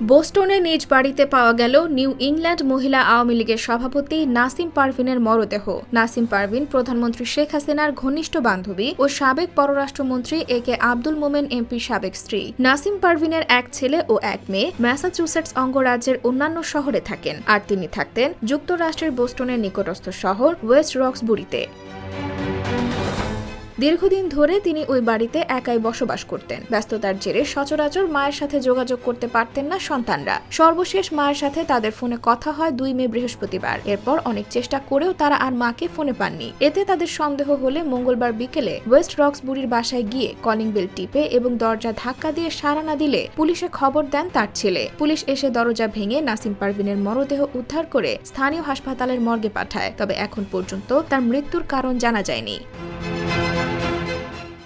বোস্টনে নিজ বাড়িতে পাওয়া গেল নিউ ইংল্যান্ড মহিলা আওয়ামী লীগের সভাপতি নাসিম পারভিনের মরদেহ। নাসিম পারভিন প্রধানমন্ত্রী শেখ হাসিনার ঘনিষ্ঠ বান্ধবী ও সাবেক পররাষ্ট্রমন্ত্রী এ কে আব্দুল মোমেন এমপির সাবেক স্ত্রী। নাসিম পারভিনের এক ছেলে ও এক মেয়ে ম্যাসাচুসেটস অঙ্গরাজ্যের অন্যান্য শহরে থাকেন। আর তিনি থাকতেন যুক্তরাষ্ট্রের বোস্টনের নিকটস্থ শহর ওয়েস্ট রক্সবুরিতে। দীর্ঘদিন ধরে তিনি ওই বাড়িতে একাই বসবাস করতেন। ব্যস্ততার জেরে সচরাচর মায়ের সাথে যোগাযোগ করতে পারতেন না সন্তানরা। সর্বশেষ মায়ের সাথে তাদের ফোনে কথা হয় দুই মে বৃহস্পতিবার। এরপর অনেক চেষ্টা করেও তারা আর মাকে ফোনে পাননি। এতে তাদের সন্দেহ হলে মঙ্গলবার বিকেলে ওয়েস্ট রক্সবুরির বাসায় গিয়ে কলিং বেল টিপে এবং দরজা ধাক্কা দিয়ে সাড়া না দিলে পুলিশে খবর দেন তার ছেলে। পুলিশ এসে দরজা ভেঙে নাসিম পারভিনের মরদেহ উদ্ধার করে স্থানীয় হাসপাতালের মর্গে পাঠায়, তবে এখন পর্যন্ত তার মৃত্যুর কারণ জানা যায়নি।